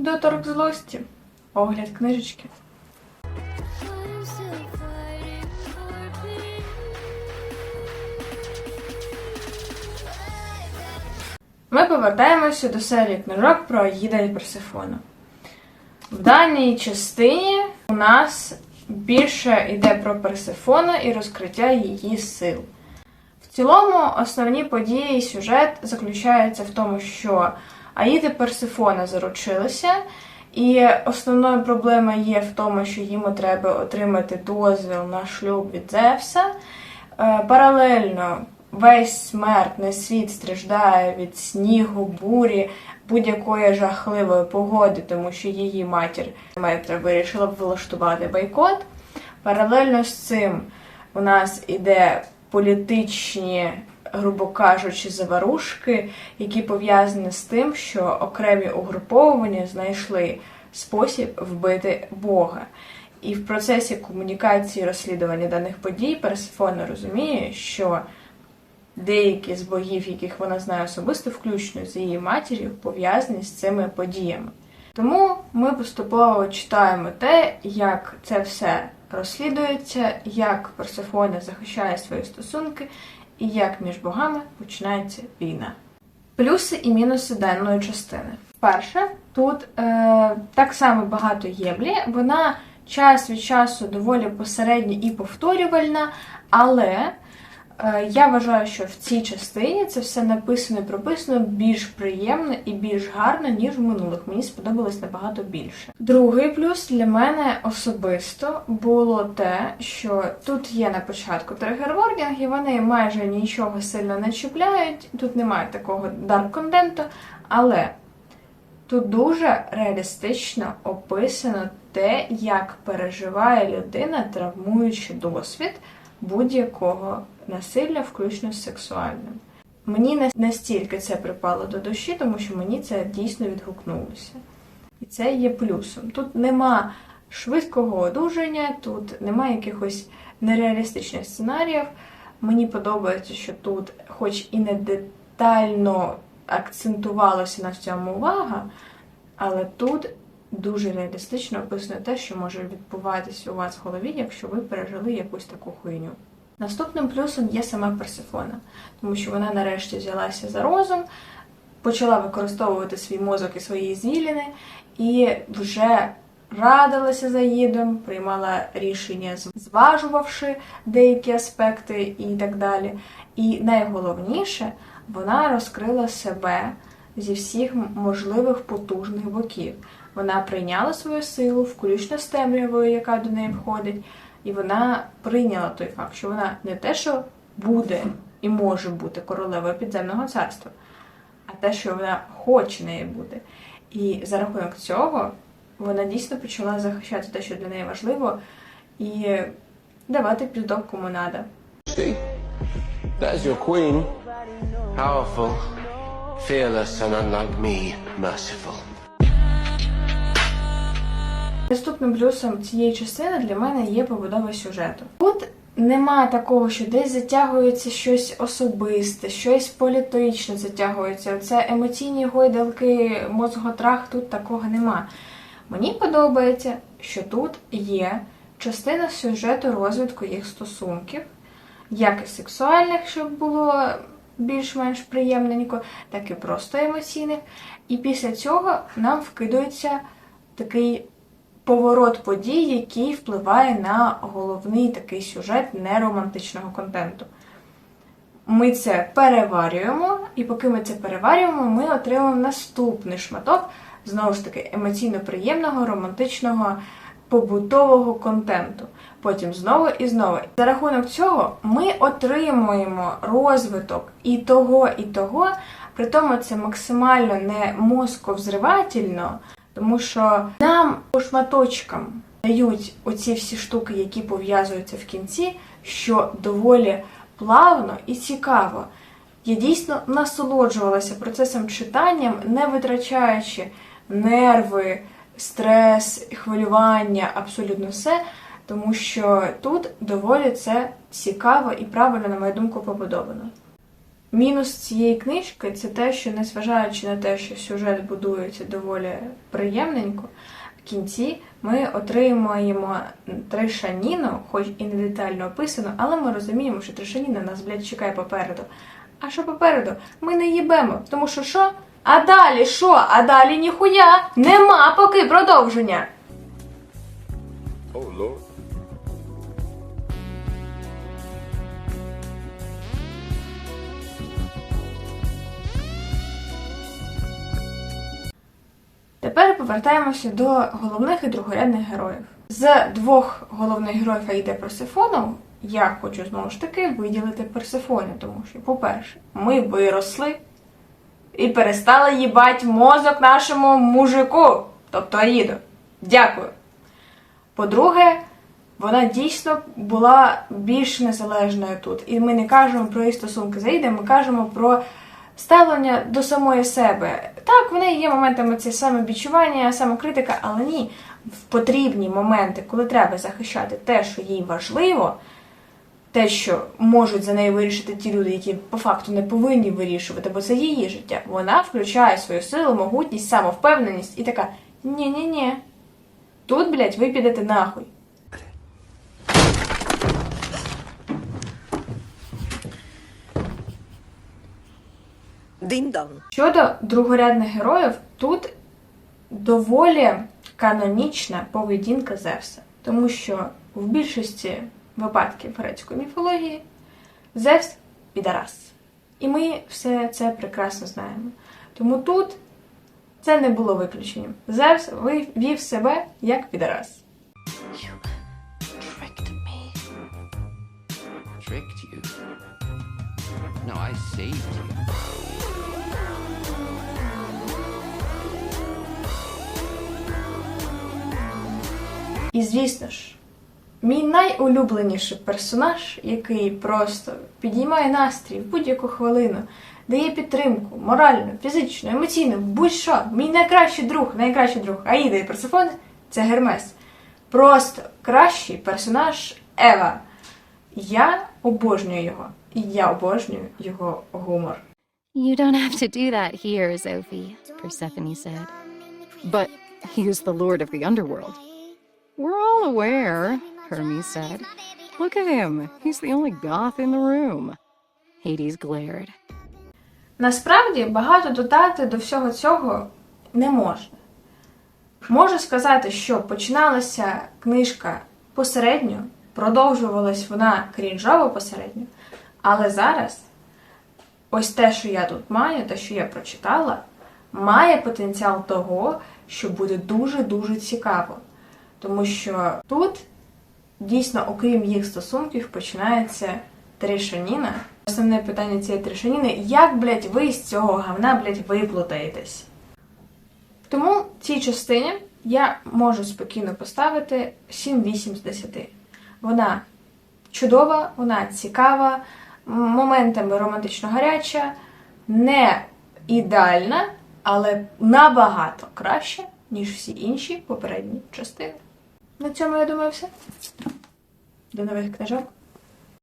Доторк злості. Огляд книжечки. Ми повертаємося до серії книжок про Аїда і Персифону. В даній частині у нас більше йде про Персифону і розкриття її сил. В цілому, основні події і сюжет заключаються в тому, що Аїд Персифона заручилися, і основною проблемою є в тому, що їм треба отримати дозвіл на шлюб від Зевса. Е, Паралельно весь смертний світ страждає від снігу, бурі, будь-якої жахливої погоди, тому що її матір Метра вирішила влаштувати бойкот. Паралельно з цим у нас іде політичні, грубо кажучи, заварушки, які пов'язані з тим, що окремі угруповування знайшли спосіб вбити Бога. І в процесі комунікації розслідування даних подій Персифона розуміє, що деякі з богів, яких вона знає особисто, включно з її матір'ю, пов'язані з цими подіями. Тому ми поступово читаємо те, як це все розслідується, як Персифона захищає свої стосунки і як між богами починається війна. Плюси і мінуси даної частини. Перше, тут е, так само багато єблі, вона час від часу доволі посередня і повторювальна, але я вважаю, що в цій частині це все написано і прописано більш приємно і більш гарно, ніж в минулих. Мені сподобалось набагато більше. Другий плюс для мене особисто було те, що тут є на початку тригер-ворнінг, і вони майже нічого сильно не чіпляють. Тут немає такого дарк контенту, але Тут дуже реалістично описано те, як переживає людина, травмуючи досвід будь-якого насилля, включно з сексуальним. Мені настільки це припало до душі, тому що мені це дійсно відгукнулося. І це є плюсом. Тут нема швидкого одужання, тут немає якихось нереалістичних сценаріїв. Мені подобається, що тут, хоч і не детально акцентувалося на цьому увага, але тут дуже реалістично описано те, що може відбуватися у вас в голові, якщо ви пережили якусь таку хуйню. Наступним плюсом є сама Персифона, тому що вона нарешті взялася за розум, почала використовувати свій мозок і свої звіліни, і вже радилася за їдом, приймала рішення, зважувавши деякі аспекти і так далі. І найголовніше, вона розкрила себе зі всіх можливих потужних боків. Вона прийняла свою силу, включно з темрявою, яка до неї входить, і вона прийняла той факт, що вона не те, що буде і може бути королевою підземного царства, а те, що вона хоче нею бути. І за рахунок цього вона дійсно почала захищати те, що для неї важливо, і давати піздок кому надо. See? That is your queen. Powerful, fearless, and unlike me, merciful. Наступним плюсом цієї частини для мене є побудова сюжету. Тут нема такого, що десь затягується щось особисте, щось політичне затягується. Це емоційні гойдалки, мозготрах, тут такого нема. Мені подобається, що тут є частина сюжету розвитку їх стосунків, як і сексуальних, щоб було більш-менш приємненько, так і просто емоційних. І після цього нам вкидується такий поворот подій, який впливає на головний такий сюжет неромантичного контенту. Ми це переварюємо, і поки ми це переварюємо, ми отримуємо наступний шматок, знову ж таки, емоційно приємного, романтичного, побутового контенту. Потім знову і знову. За рахунок цього ми отримуємо розвиток і того, і того. При тому це максимально не мозковзривательно, тому що нам по шматочкам дають оці всі штуки, які пов'язуються в кінці, що доволі плавно і цікаво. Я дійсно насолоджувалася процесом читанням, не витрачаючи нерви, стрес, хвилювання, абсолютно все, тому що тут доволі це цікаво і правильно, на мою думку, побудовано. Мінус цієї книжки це те, що незважаючи на те, що сюжет будується доволі приємненько, в кінці ми отримаємо трешаніну, хоч і не детально описано, але ми розуміємо, що трешаніна нас, блядь, чекає попереду. А що попереду? Ми не їбемо, тому що що? А далі що? А далі ніхуя! Нема поки продовження! Oh, Lord. Тепер повертаємося до головних і другорядних героїв. З двох головних героїв Аїда Персифону я хочу знову ж таки виділити Персифоню, тому що, по-перше, ми виросли і перестали їбать мозок нашому мужику, тобто Аїду. Дякую. По-друге, вона дійсно була більш незалежною тут. І ми не кажемо про її стосунки з Аїдою, ми кажемо про ставлення до самої себе. Так, в неї є моментами це самовідчування, самокритика, але ні, в потрібні моменти, коли треба захищати те, що їй важливо, те, що можуть за неї вирішити ті люди, які по факту не повинні вирішувати, бо це її життя. Вона включає свою силу, могутність, самовпевненість і така: ні-ні-ні. Тут, блядь, ви підете нахуй. Динь-дан. Щодо другорядних героїв, тут доволі канонічна поведінка Зевса, тому що в більшості випадків грецької міфології Зевс підарас. І ми все це прекрасно знаємо. Тому тут це не було виключенням. Зевс вів себе як підарас. No, I saved you. І звісно ж, мій найулюбленіший персонаж, який просто підіймає настрій в будь-яку хвилину, дає підтримку моральну, фізичну, емоційну, будь-що. Мій найкращий друг, найкращий друг Аїда і Персифони – це Гермес. Просто кращий персонаж Ева. Я обожнюю його. І я обожнюю його гумор. You don't have to do that here, Sophie, Persephone said. But he is the lord of the underworld. We're all aware, Hermes said. Look at him. He's the only goth in the room. Hades glared. Насправді багато додати до всього цього не можна. Можу сказати, що починалася книжка посередньо, продовжувалась вона крінжово посередньо, але зараз ось те, що я тут маю, те, що я прочитала, має потенціал того, що буде дуже-дуже цікаво. Тому що тут дійсно, окрім їх стосунків, починається трішаніна. Основне питання цієї трішаніни як, блядь, ви з цього говна, блядь, виплутаєтесь? Тому цій частині я можу спокійно поставити 7-8 з 10. Вона чудова, вона цікава, моментами романтично гаряча, не ідеальна, але набагато краще, ніж всі інші попередні частини. На цьому я думаю все. До нових книжок.